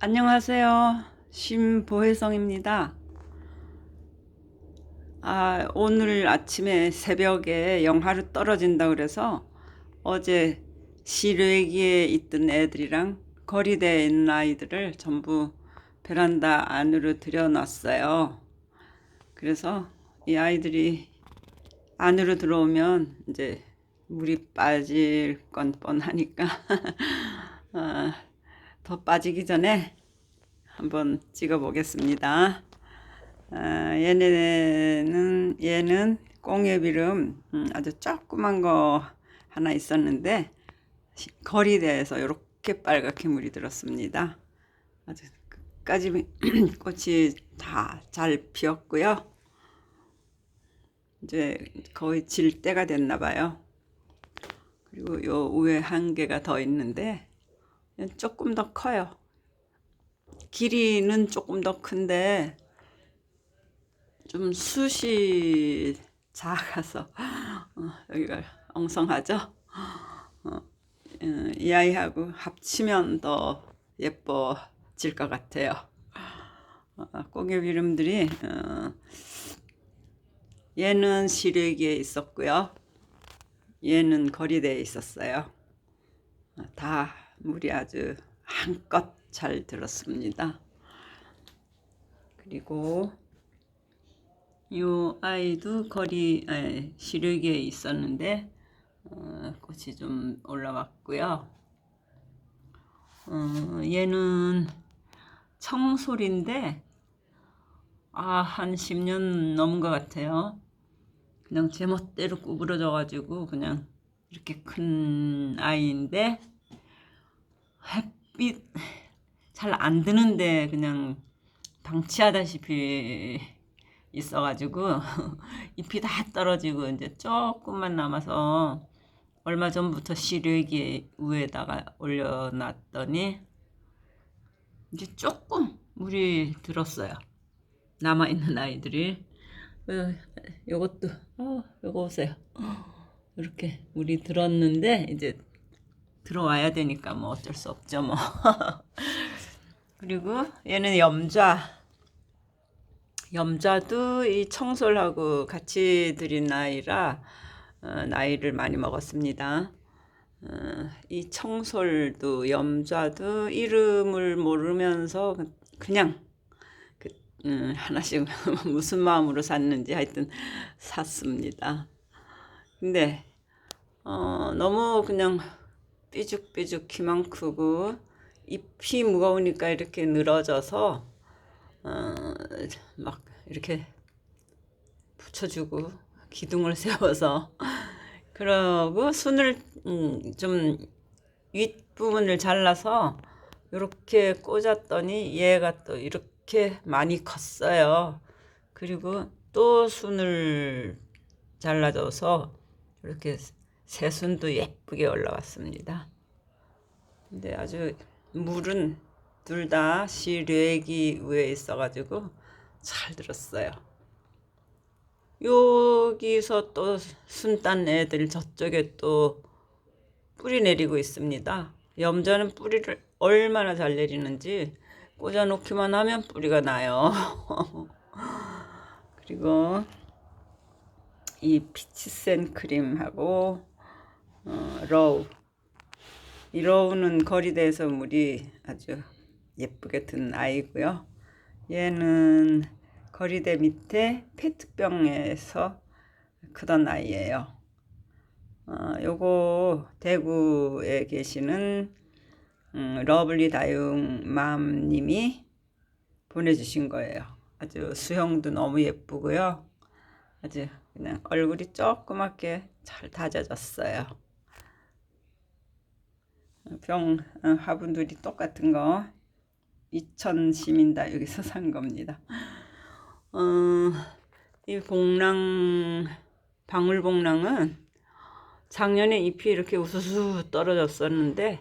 안녕하세요. 심보혜성입니다. 아, 오늘 아침에 새벽에 영하로 떨어진다 그래서 어제 실외기에 있던 애들이랑 거리대에 있는 아이들을 전부 베란다 안으로 들여놨어요. 그래서 이 아이들이 안으로 들어오면 이제 물이 빠질 건 뻔하니까 아, 더 빠지기 전에 한번 찍어 보겠습니다. 아, 얘네는 얘는 꽁여비름 음, 아주 조그만 거 하나 있었는데 시- 거리대에서 이렇게 빨갛게 물이 들었습니다. 아주 끝까지 꽃이 다 잘 피었고요. 이제 거의 질 때가 됐나 봐요. 그리고 요 위에 한 개가 더 있는데 조금 더 커요. 길이는 조금 더 큰데 좀 숱이 작아서 어, 여기가 엉성하죠. 어, 어, 이 아이하고 합치면 더 예뻐질 것 같아요. 어, 꽃게 이름들이 어, 얘는 시래기에 있었고요. 얘는 거리대에 있었어요. 어, 다 물이 아주 한껏 잘 들었습니다. 그리고 요 아이도 거리 에, 시래기에 있었는데 어, 꽃이 좀 올라왔고요. 어, 얘는 청솔인데 아, 한 10년 넘은 것 같아요. 그냥 제멋대로 구부러져 가지고 그냥 이렇게 큰 아이인데 햇빛 잘 안 드는데 그냥 방치하다시피 있어가지고 잎이 다 떨어지고 이제 조금만 남아서 얼마 전부터 시래기 위에다가 올려놨더니 이제 조금 물이 들었어요. 남아 있는 아이들이 어, 요것도 어, 요거 보세요. 이렇게 물이 들었는데 이제 들어와야 되니까 뭐 어쩔 수 없죠 뭐. 그리고 얘는 염좌. 염좌도 이 청솔하고 같이 들인 아이라 어, 나이를 많이 먹었습니다. 어, 이 청솔도 염좌도 이름을 모르면서 그- 그냥 그, 음, 하나씩 무슨 마음으로 샀는지 하여튼 샀습니다. 근데 어, 너무 그냥 삐죽삐죽 키만 크고 잎이 무거우니까 이렇게 늘어져서 어, 막 이렇게 붙여주고 기둥을 세워서 그러고 순을 음, 좀 윗부분을 잘라서 이렇게 꽂았더니 얘가 또 이렇게 많이 컸어요. 그리고 또 순을 잘라줘서 이렇게 새순도 예쁘게 올라왔습니다. 근데 아주 물은 둘 다 시래기 위에 있어가지고 잘 들었어요. 여기서 또 순딴 애들 저쪽에 또 뿌리 내리고 있습니다. 염자는 뿌리를 얼마나 잘 내리는지 꽂아놓기만 하면 뿌리가 나요. 그리고 이 피치센 크림하고 어, 로우 이 로우는 거리대에서 물이 아주 예쁘게 든 아이고요. 얘는 거리대 밑에 페트병에서 크던 아이예요. 어, 요거 대구에 계시는 음, 러블리 다육맘님이 보내주신 거예요. 아주 수형도 너무 예쁘고요. 아주 그냥 얼굴이 조그맣게 잘 다져졌어요. 병 어, 화분들이 똑같은 거 이천 시민다 여기서 산 겁니다. 어, 이 봉랑 방울봉랑은 작년에 잎이 이렇게 우수수 떨어졌었는데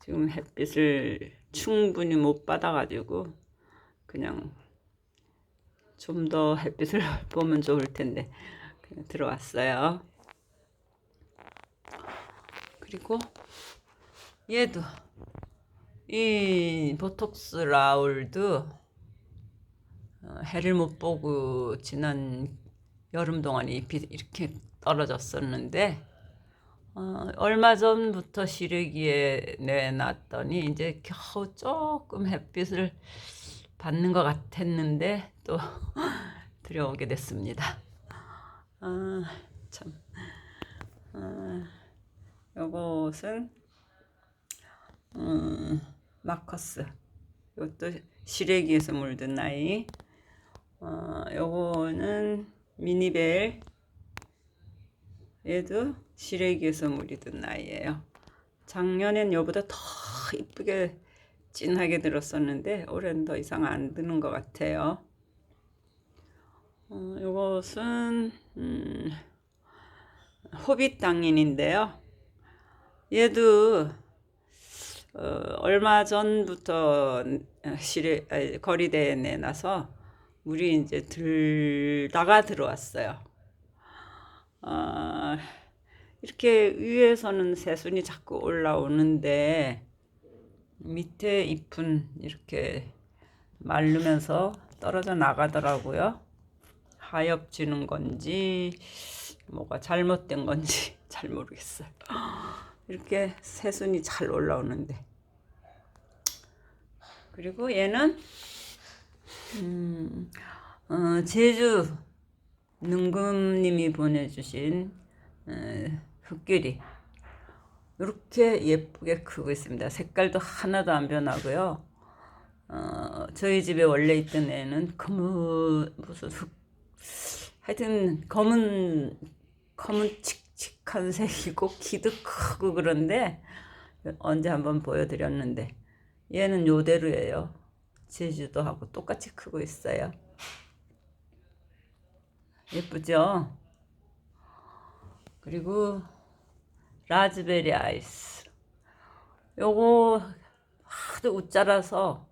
지금 햇빛을 충분히 못 받아가지고 그냥 좀 더 햇빛을 보면 좋을 텐데 들어왔어요. 그리고 얘도 이 보톡스 라울드 어, 해를 못 보고 지난 여름 동안 잎이 이렇게 떨어졌었는데 어, 얼마 전부터 시래기에 내놨더니 이제 겨우 조금 햇빛을 받는 것 같았는데 또 들여오게 됐습니다. 아, 참. 아, 요것은 음, 마커스. 이것도 시래기에서 물든 아이. 어, 요거는 미니벨. 얘도 시래기에서 물이 든 아이예요. 작년엔 요보다 더 이쁘게 진하게 들었었는데 올해는 더 이상 안 드는 것 같아요. 어, 요것은 음, 호빗 당인인데요. 얘도 어, 얼마 전부터 아니, 거리대에 내놔서 물이 이제 들다가 들어왔어요. 어, 이렇게 위에서는 새순이 자꾸 올라오는데 밑에 잎은 이렇게 마르면서 떨어져 나가더라고요. 하엽지는 건지 뭐가 잘못된 건지 잘 모르겠어요. 이렇게 새순이 잘 올라오는데 그리고 얘는 음, 어, 제주 능금님이 보내주신 어, 흙귀리 이렇게 예쁘게 크고 있습니다. 색깔도 하나도 안 변하고요. 어, 저희 집에 원래 있던 애는 검은 무슨 흙 하여튼 검은 검은 칙 칙한 색이고 키도 크고 그런데 언제 한번 보여드렸는데 얘는 요대로예요. 제주도하고 똑같이 크고 있어요. 예쁘죠? 그리고 라즈베리 아이스. 요거 하도 웃자라서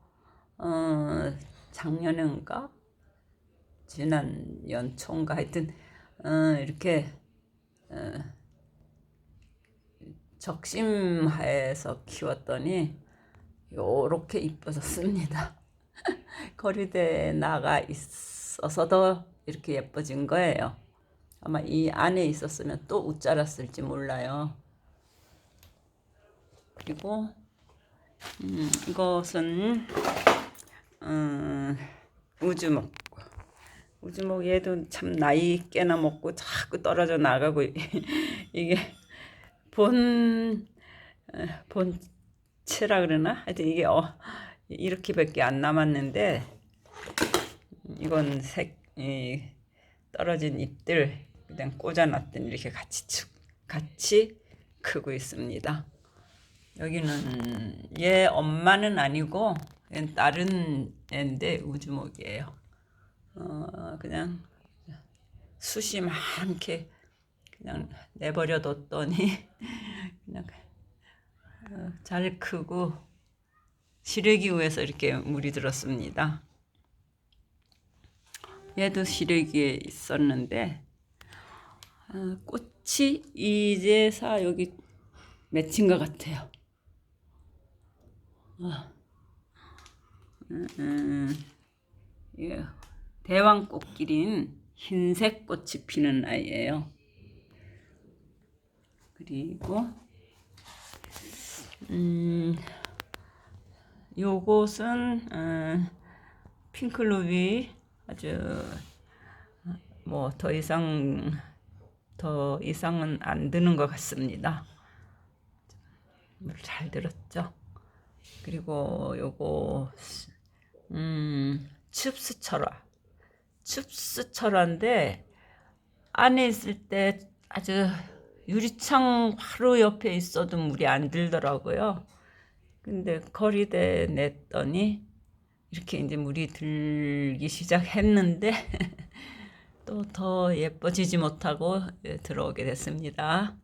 어, 작년인가 지난 연초인가 하여튼 어, 이렇게 어, 적심하에서 키웠더니 요렇게 이뻐졌습니다. 거리대에 나가 있어서도 이렇게 예뻐진 거예요. 아마 이 안에 있었으면 또 웃자랐을지 몰라요. 그리고 음, 이것은 음, 우주목. 우주목 얘도 참 나이 꽤나 먹고 자꾸 떨어져 나가고 이게 본 어, 본체라 그러나 하여튼 이게 어, 이렇게밖에 안 남았는데 이건 색 이, 떨어진 잎들 그냥 꽂아놨더니 이렇게 같이 축 같이 크고 있습니다. 여기는 얘 엄마는 아니고 다른 애인데 우주목이에요. 어, 그냥 숱이 많게 그냥 내버려 뒀더니 그냥 어, 잘 크고 시래기우에서 이렇게 물이 들었습니다. 얘도 시래기에 있었는데 어, 꽃이 이제사 여기 맺힌 것 같아요. 어. 음, 음, 예. 대왕 꽃길인 흰색 꽃이 피는 아이예요. 그리고 음, 요것은 어, 핑클루비 아주 뭐 더 이상 더 이상은 안 드는 것 같습니다. 물잘 들었죠? 그리고 요거 음 칩스철화 칩스철화인데 안에 있을 때 아주 유리창 바로 옆에 있어도 물이 안 들더라고요. 근데 거리대 냈더니 이렇게 이제 물이 들기 시작했는데 또 더 예뻐지지 못하고 예, 들어오게 됐습니다.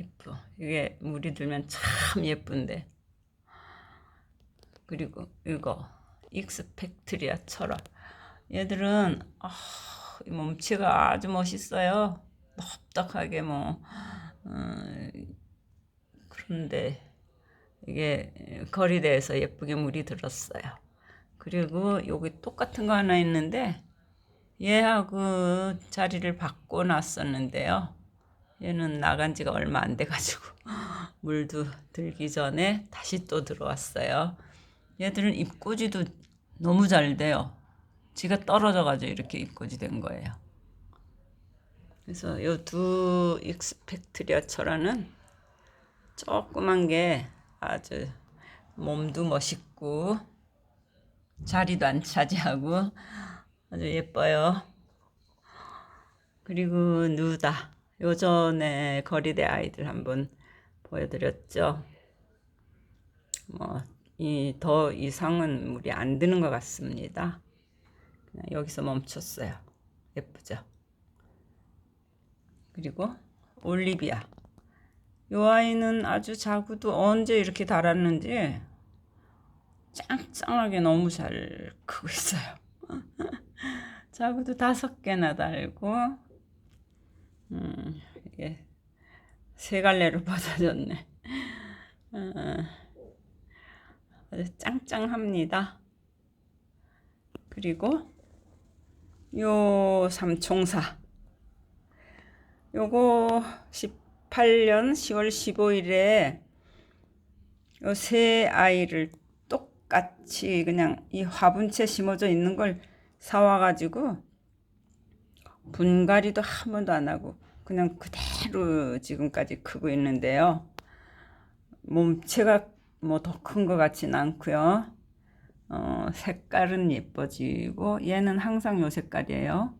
예뻐. 이게 물이 들면 참 예쁜데. 그리고 이거 익스펙트리아 철화. 얘들은 아, 이 몸치가 아주 멋있어요. 넓적하게 뭐 어, 그런데 이게 거리대에서 예쁘게 물이 들었어요. 그리고 여기 똑같은 거 하나 있는데 얘하고 자리를 바꿔 놨었는데요. 얘는 나간 지가 얼마 안 돼가지고 물도 들기 전에 다시 또 들어왔어요. 얘들은 입꼬지도 너무 잘 돼요. 지가 떨어져가지고 이렇게 입꼬지 된 거예요. 그래서 요두 익스펙트리아 철화는 조그만 게 아주 몸도 멋있고 자리도 안 차지하고 아주 예뻐요. 그리고 누다. 요전에 거리대 아이들 한번 보여드렸죠. 뭐, 이 더 이상은 물이 안 드는 것 같습니다. 여기서 멈췄어요. 예쁘죠? 그리고 올리비아. 요 아이는 아주 자구도 언제 이렇게 달았는지 짱짱하게 너무 잘 크고 있어요. 자구도 다섯 개나 달고, 음, 이게 세 갈래로 뻗어졌네. 어, 아주 짱짱합니다. 그리고 요 삼총사. 요거 18년 10월 15일에 요 세 아이를 똑같이 그냥 이 화분채 심어져 있는 걸 사와가지고 분갈이도 한 번도 안 하고 그냥 그대로 지금까지 크고 있는데요. 몸체가 뭐 더 큰 것 같진 않고요. 어, 색깔은 예뻐지고 얘는 항상 요 색깔이에요.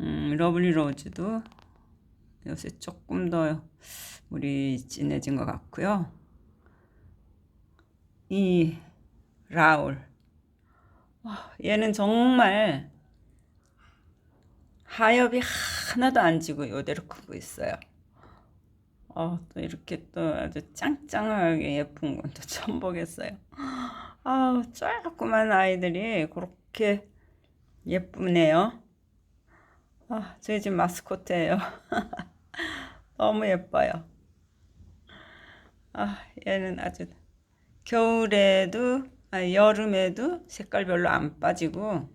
음, 러블리 로즈도 요새 조금 더 물이 진해진 것 같고요. 이 라울 와, 얘는 정말 하엽이 하나도 안 지고 요대로 크고 있어요. 어, 또 이렇게 또 아주 짱짱하게 예쁜 건 또 처음 보겠어요. 아우, 조그만 아이들이 그렇게 예쁘네요. 아, 저희 집 마스코트예요. 너무 예뻐요. 아, 얘는 아주 겨울에도, 아, 여름에도 색깔 별로 안 빠지고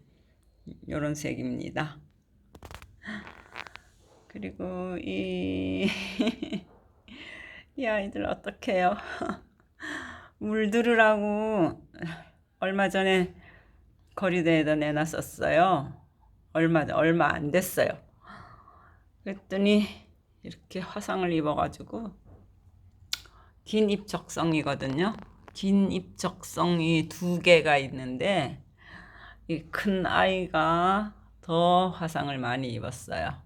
요런 색입니다. 그리고 이, 이 아이들 어떡해요? 물들으라고 얼마 전에 거리대에다 내놨었어요. 얼마, 얼마 안 됐어요. 그랬더니 이렇게 화상을 입어가지고 긴 입적성이거든요. 긴 입적성이 두 개가 있는데 이 큰 아이가 더 화상을 많이 입었어요.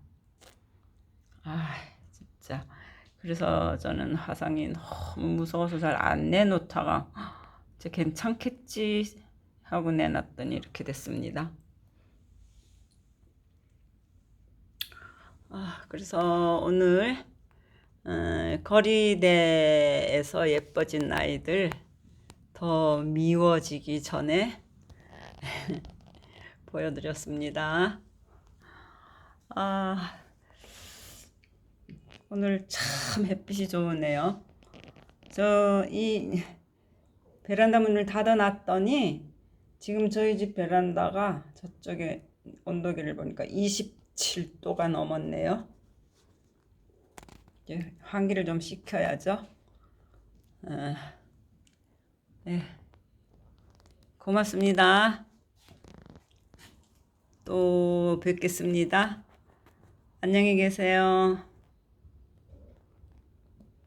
아, 진짜. 그래서 저는 화상이 너무 무서워서 잘 안 내놓다가 이제 괜찮겠지 하고 내놨더니 이렇게 됐습니다. 아, 그래서 오늘 어, 거리대에서 예뻐진 아이들 더 미워지기 전에 보여드렸습니다. 아, 오늘 참 햇빛이 좋으네요. 저 이 베란다 문을 닫아놨더니 지금 저희 집 베란다가 저쪽에 온도계를 보니까 27도가 넘었네요. 이제 환기를 좀 시켜야죠. 아, 네. 고맙습니다. 또 뵙겠습니다. 안녕히 계세요.